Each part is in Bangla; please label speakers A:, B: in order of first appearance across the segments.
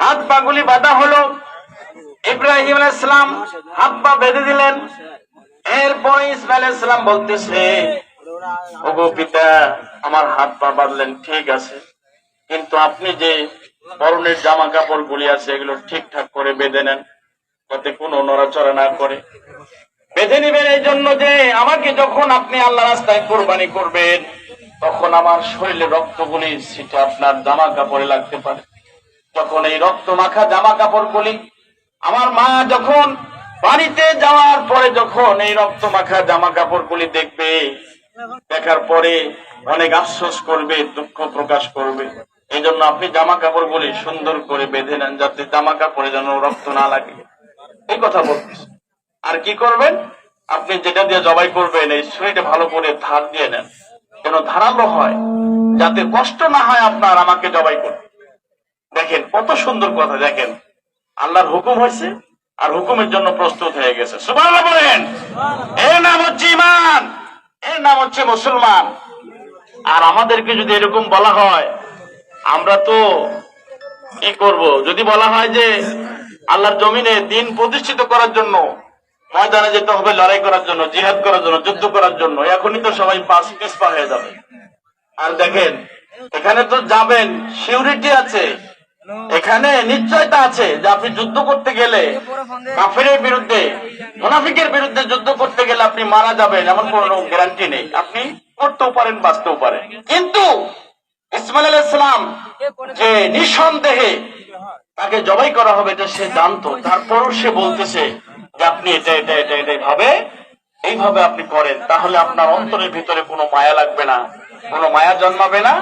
A: হাত পাগুলি বাঁধা হলো। ইব্রাহিম ইসলাম হাত পা বেঁধে দিলেন। এরপরে ইসমাইল ইসলাম বলতেছে, ওগো পিতা, আমার হাত পা বাঁধলেন, ঠিক আছে। কিন্তু আপনি যে পরনের জামা কাপড় গুলি আছে, এগুলো ঠিকঠাক করে বেঁধে নেন। যাতে কোনো নড়াচড়া না করে। বেঁধে নিবেন এই জন্য যে আমাকে যখন আপনি আল্লাহ রাস্তায় কোরবানি করবেন, তখন আমার শরীরে রক্তগুলি সেটা আপনার জামা কাপড়ে লাগতে পারে। যখন এই রক্ত মাখা জামা কাপড় গুলি আমার মা যখন বাড়িতে যাওয়ার পরে যখন এই রক্ত মাখা জামা কাপড় গুলি দেখবে, দেখার পরে অনেক আফসোস করবে, দুঃখ প্রকাশ করবে। এই জন্য আপনি জামা কাপড় গুলি সুন্দর করে বেঁধে নেন যাতে জামা কাপড়ে যেন রক্ত না লাগে। এই কথা বলতেছে। আর কি করবেন? আপনি যেটা দিয়ে জবাই করবেন, এই ছুরিটা ভালো করে ধার দিয়ে নেন। যেন ধারালো হয়, যাতে কষ্ট না হয় আপনার আমাকে জবাই করতে। দেখেন, কত সুন্দর কথা, দেখেন। আল্লাহর হুকুম হয়েছে আর হুকুমের জন্য প্রস্তুত হয়ে গেছে। বলেন, এর নাম হচ্ছে ইমান এর নাম হচ্ছে মুসলমান। আর আমাদেরকে যদি এরকম বলা হয়, আমরা তো কি করব? যদি বলা হয় যে আল্লাহর জমিনে দিন প্রতিষ্ঠিত করার জন্য, ময়দানে যেতে হবে, লড়াই করার জন্য, জিহাদ করার জন্য, যুদ্ধ করার জন্য, এখনই তো সবাই পাশ পিসপা হয়ে যাবে। আর দেখেন, এখানে তো যাবেন, সিউরিটি আছে। এখানে নিশ্চয়তা আছে যে আপনি যুদ্ধ করতে গেলে কাফেরের বিরুদ্ধে, মুনাফিকের বিরুদ্ধে যুদ্ধ করতে গেলে আপনি মারা যাবেন, এমন কোনো গ্যারান্টি নেই। আপনি করতেও পারেন, বাঁচতেও পারেন। কিন্তু ইসমাইল আলাইহিস সালাম যে নিঃসন্দেহে তাকে জবাই করা হবে, এটা সে জানতো। তারপরও সে বলতেছে যে আপনি এটা এটা এটা এটা ভাবে এইভাবে আপনি করেন। তাহলে আপনার অন্তরের ভিতরে কোনো মায়া লাগবে না, কোনো মায়া জন্মাবে না।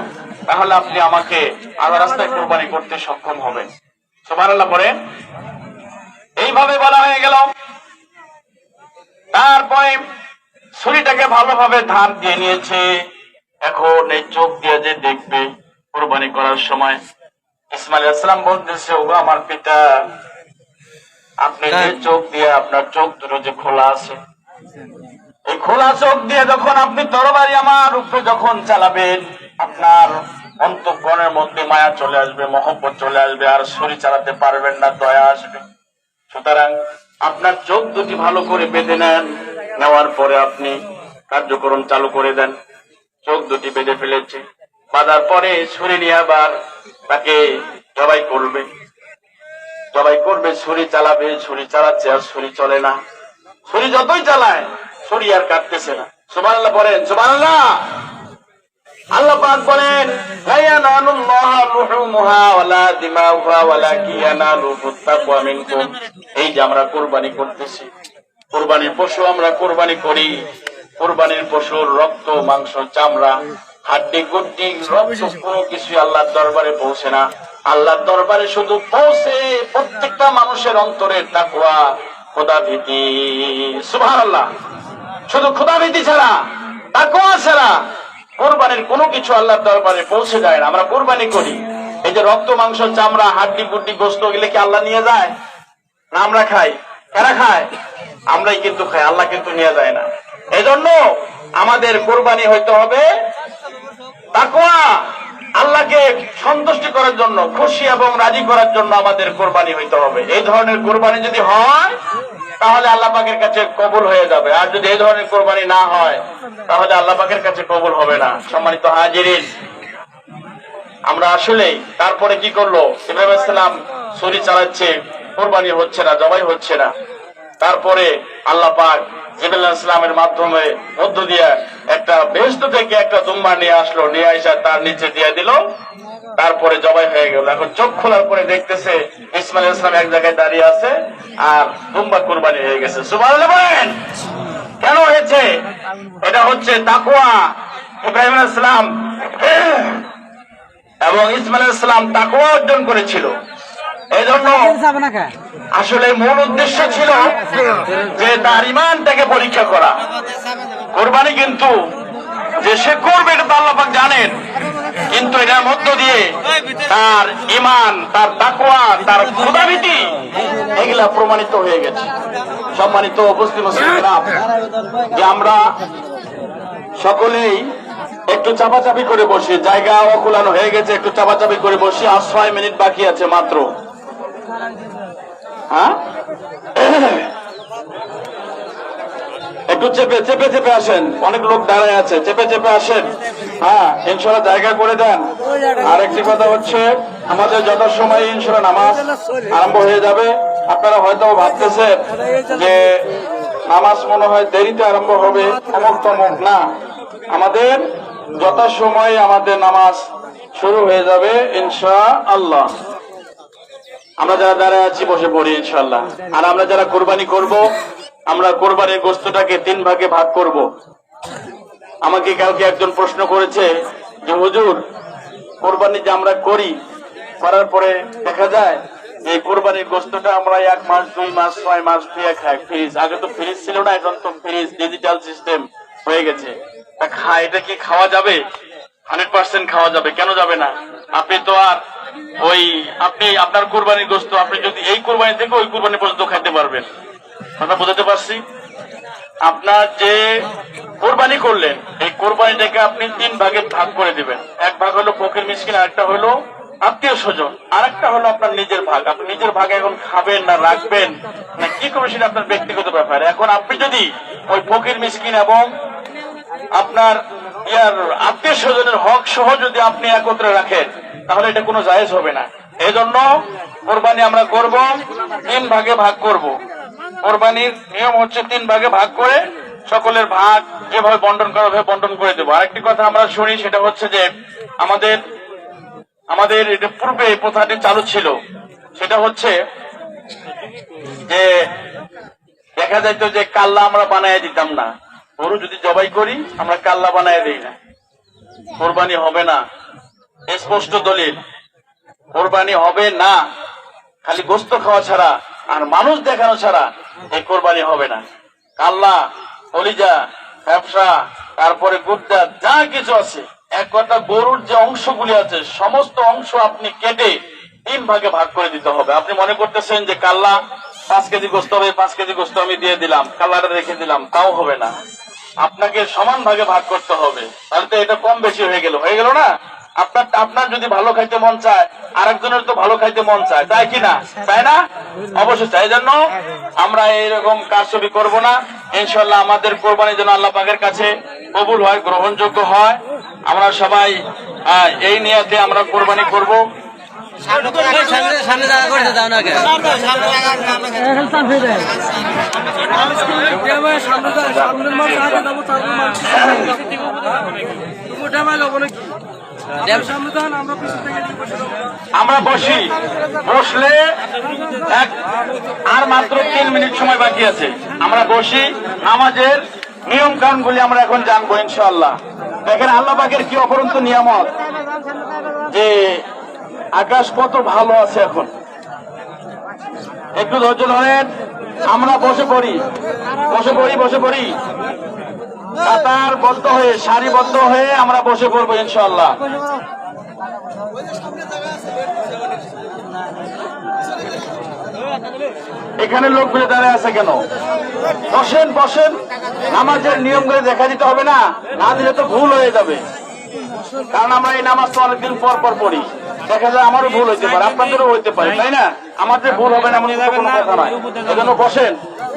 A: তাহলে আপনি আমাকে আল্লাহ রাস্তায় কোরবানি করতে সক্ষম হবেন। সুবহানাল্লাহ পড়েন। এইভাবে বলা হয়ে গেল। তারপরে ছুরিটাকে ভালোভাবে ধার দিয়ে নিয়েছে। এখন এই চোখ দিয়ে যে দেখবে কোরবানি করার সময়। ইসমাইল ইসলাম বলতেছে ও আমার পিতা আপনি যে চোখ দিয়ে আপনার চোখ দুটো যে খোলা আছে এই খোলা চোখ দিয়ে যখন আপনি তরবারি আমার উপরে যখন চালাবেন আপনার অন্তঃকরণের মধ্যে মায়া চলে আসবে, মহব্বত চলে আসবে, আর ছুরি চালাতে পারবেন না, দয়া আসবে। সুতরাং আপনার চোখ দুটি ভালো করে বেঁধে নেন, নেওয়ার পরে আপনি কার্যক্রম চালু করে দেন। চোখ দুটি বেঁধে ফেলেছে। বাঁধার পরে ছুরি নিয়ে আবার তাকে জবাই করবে। জবাই করবে, ছুরি চালাবে, ছুরি চালাচ্ছে, আর ছুরি চলে না। ছুরি যতই চালায়, ছুরি আর কাটতেছে না। আল্লাহ বলেন সুবান আল্লাহ আল্লাহ বলেন এই যে আমরা কুরবানি করতেছি, কুরবানির পশু আমরা কুরবানি করি। কুরবানির পশুর রক্ত, মাংস, চামড়া, হাড্ডি, গুড্ডি, রক্ত কোনো কিছু আল্লাহর দরবারে পৌঁছে না। আল্লাহর দরবারে শুধু পৌঁছে প্রত্যেকটা মানুষের অন্তরে তাকওয়া খোদা ভীতি সুবহানাল্লাহ। শুধু খোদা ভীতি ছাড়া, তাকওয়া ছাড়া কোরবানির কোনো কিছু আল্লাহর দরবারে পৌঁছে যায় না। আমরা কোরবানি করি। এই যে রক্ত, মাংস, চামড়া, হাড্ডি গুড্ডি গোস্ত, এগুলো কি আল্লাহ নিয়ে যায়? না, আমরা খাই। কারা খায়? আমরাই কিন্তু খাই, আল্লাহ কিন্তু নিয়ে যায় না। এজন্য আমাদের কোরবানি হইতে হবে তাকওয়া। আল্লাহকে সন্তুষ্টি করার জন্য, খুশি এবং রাজি করার জন্য আমাদের কোরবানি হইতে হবে। এই ধরনের কোরবানি যদি হয় তাহলে আল্লাহ পাকের কাছে কবুল হয়ে যাবে। আর যদি এই ধরনের কোরবানি না হয়, তাহলে আল্লাহ পাকের কাছে কবুল হবে না। সম্মানিত হাজিরিন, আমরা আসলেই তারপরে কি করল? ইব্রাহিম ইসলাম ছুরি চালাচ্ছে, কোরবানি হচ্ছে না, জবাই হচ্ছে না। তারপরে আল্লাহ পাক ইসলামের মাধ্যমে মধ্য দিয়ে একটা বেহস্ত থেকে একটা দুম্বা নিয়ে আসলো, নিয়ে আসা তার নিচে দিয়ে দিল। তারপরে জবাই হয়ে গেল। এখন চোখ খোলার পরে দেখতেছে ইসমাইল ইসলাম এক জায়গায় দাঁড়িয়ে আছে আর দুম্বা কোরবানি হয়ে গেছে। সুবাহ বলেন, কেন হয়েছে? এটা হচ্ছে তাকুয়া ইব্রাহিম ইসলাম এবং ইসমাইল ইসলাম তাকুয়া অর্জন করেছিল। এই জন্য আসলে মূল উদ্দেশ্য ছিল যে তার ইমানটাকে পরীক্ষা করা। কোরবানি কিন্তু যে সে করবে এটা তো আল্লাপাক জানেন। কিন্তু মধ্য দিয়ে তার ইমান তার তাকওয়া, তার ক্ষুদাভীতি এগুলা প্রমাণিত হয়ে গেছে। সম্মানিত উপস্থিত যে আমরা সকলেই একটু চাপাচাপি করে বসি, জায়গা অকুলানো হয়ে গেছে, একটু চাপাচাপি করে বসি, আর ছয় মিনিট বাকি আছে মাত্র। হ্যাঁ? একটু চেপে চেপে চেপে আসেন। অনেক লোক দাঁড়ায় আছে। চেপে চেপে আসেন। হ্যাঁ ইনশাল্লাহ জায়গা করে দেন। আর একটি কথা হচ্ছে, আমাদের যত সময় ইনশাল্লাহ নামাজ আরম্ভ হয়ে যাবে। আপনারা হয়তো ভাবতেছেন যে নামাজ মনে হয় দেরিতে আরম্ভ হবে অমুক তমুক না। আমাদের যত সময় আমাদের নামাজ শুরু হয়ে যাবে ইনশা আল্লাহ আমরা যারা দাঁড়ায় আছি, বসে পড়ি ইনশাল্লাহ আর আমরা যারা কোরবানি করব আমরা কোরবানির গোস্তটাকে তিন ভাগে ভাগ করব। আমাকে কালকে একজন প্রশ্ন করেছে যে, হুজুর, কোরবানি যে আমরা করি, করার পরে দেখা যায় যে কোরবানির গোস্তটা আমরা এক মাস, দুই মাস, ছয় মাস দিয়ে খাই ফ্রিজ। আগে তো ফ্রিজ ছিল না, এখন তো ফ্রিজ, ডিজিটাল সিস্টেম হয়ে গেছে। তা খা, এটা কি খাওয়া যাবে? হান্ড্রেড পার্সেন্ট খাওয়া যাবে, কেন যাবে না? আপনি তো আর ওই, আপনি আপনার কোরবানির গোস্ত আপনি যদি এই কোরবানি থেকে ওই কোরবানি পর্যন্ত খাইতে পারবেন। কথা বোঝাতে পারছি, আপনার যে কোরবানি করলেন, এই কোরবানিটাকে আপনি তিন ভাগে ভাগ করে দিবেন। এক ভাগ হলো ফকির মিসকিন, আরেকটা হলো আত্মীয় স্বজন। আরেকটা হলো আপনার নিজের ভাগ। আপনি নিজের ভাগ এখন খাবেন না রাখবেন না, কি করবেন সেটা আপনার ব্যক্তিগত ব্যাপার। এখন আপনি যদি ওই ফকির মিসকিন এবং আপনার ইয়ার আত্মীয় স্বজনের হক সহ যদি আপনি একত্রে রাখেন, তাহলে এটা কোনো জায়েজ হবে না। এই জন্য কোরবানি আমরা করব, তিন ভাগে ভাগ করব। কোরবানির নিয়ম হচ্ছে তিন ভাগে ভাগ করে সকলের ভাগ যেভাবে বন্টন করা হবে বন্টন করে দেবো। আরেকটি কথা আমরা শুনি, সেটা হচ্ছে যে আমাদের আমাদের এটা পূর্বে এই প্রথাটি চালু ছিল। সেটা হচ্ছে যে দেখা যাইত যে কাল্লা আমরা বানায় দিতাম না। গরু যদি জবাই করি, আমরা কাল্লা বানায় দিই না। কোরবানি হবে না। স্পষ্ট দলিল। কোরবানি হবে না। খালি গোস্ত খাওয়া ছাড়া আর মানুষ দেখানো ছাড়া এই কোরবানি হবে না। কাল্লা কলিজা ব্যবসা তারপরে গুদ্দা যা কিছু আছে। এক কথা, গরুর যে অংশগুলি আছে, সমস্ত অংশ আপনি কেটে তিন ভাগে ভাগ করে দিতে হবে। আপনি মনে করতেছেন যে কাল্লা, পাঁচ কেজি গোস্ত হবে, পাঁচ কেজি গোস্ত আমি দিয়ে দিলাম, কাল্লাটা রেখে দিলাম, তাও হবে না। আপনাকে সমান ভাগে ভাগ করতে হবে। তাহলে তো এটা কম বেশি হয়ে গেল। হয়ে গেল না? আপনার আপনার যদি ভালো খাইতে মন চায় আরেকজনের তো ভালো খাইতে মন চায় তাই কি না তাই না অবশ্যই তাই জন্য আমরা এইরকম কাজ ছবি করব না ইনশাল্লাহ আমাদের কোরবানি যেন আল্লাহ পাকের কাছে কবুল হয় গ্রহণযোগ্য হয় আমরা সবাই এই নিয়াতে আমরা কোরবানি করব আমরা বসি। বসলে আর মাত্র তিন মিনিট সময় বাকি আছে। আমরা বসি। আমাদের নিয়ম কানুনগুলি আমরা এখন জানব ইনশাল্লাহ দেখেন আল্লাহ পাকের কি অপরন্ত নিয়ামত? যে আকাশ কত ভালো আছে এখন। একটু ধৈর্য ধরেন। আমরা বসে পড়ি। বসে পড়ি বসে পড়ি। কাতার বদ্ধ হয়ে, সারিবদ্ধ হয়ে আমরা বসে পড়ব ইনশাল্লাহ এখানে লোকগুলো দাঁড়ায় আছে কেন? বসেন বসেন। নামাজের নিয়ম করে দেখা দিতে হবে না? না দিলে তো ভুল হয়ে যাবে। কারণ আমরা এই নামাজ তো অনেকদিন পর পর পড়ি। দেখা যায় আমারও ভুল হইতে পারে, আপনাদেরও হইতে পারে, তাই না? আমাদের ভুল হবে না কোনো কথা নয় এজন্য বসেন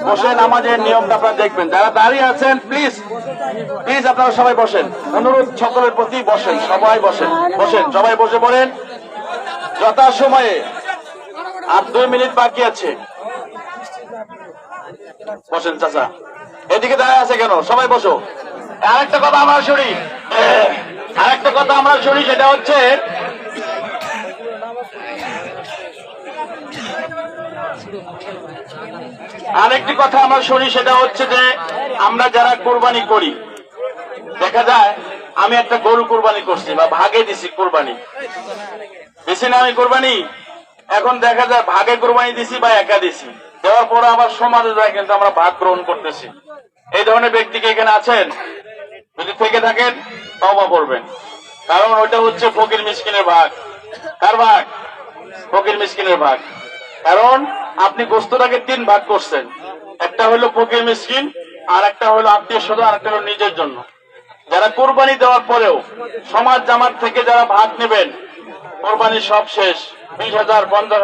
A: বসে নামাজের নিয়মটা আপনারা দেখবেন। যারা দাঁড়িয়ে আছেন প্লিজ প্লিজ আপনারা সবাই বসেন। অনুরোধ সকলের প্রতি বসেন সবাই বসেন বসেন সবাই বসে পড়েন। যথা সময়ে আর দুই মিনিট বাকি আছে। বসেন চাচা। এদিকে দাঁড়ায় আছে কেন? সবাই বসো। আরেকটা কথা আমরা শুনি। আরেকটা কথা আমরা শুনি সেটা হচ্ছে আরেকটি কথা আমরা শুনি, সেটা হচ্ছে যে আমরা যারা কোরবানি করি, দেখা যায় আমি একটা গরু কোরবানি করছি বা ভাগে দিছি কোরবানি। দিছি না আমি কোরবানি? এখন দেখা যায় ভাগে কোরবানি দিছি বা একা দিছি। দেওয়ার পরে আবার সমাজে যায়, কিন্তু আমরা ভাগ গ্রহণ করতেছি। এই ধরনের ব্যক্তিকে এখানে আছেন? যদি থেকে থাকেন তবা করবেন। কারণ ওইটা হচ্ছে ফকির মিসকিনের ভাগ। কার ভাগ? ফকির মিসকিনের ভাগ। কারণ আপনি গোস্তটাকে তিন ভাগ করছেন। একটা হলো ফকির মিসকিন আর একটা হলো আত্মীয় স্বজন, আর একটা হলো নিজের জন্য। যারা কোরবানি দেওয়ার পরেও সমাজ জামাত থেকে যারা ভাগ নেবেন, কোরবানি সব শেষ। বিশ হাজার পঞ্চাশ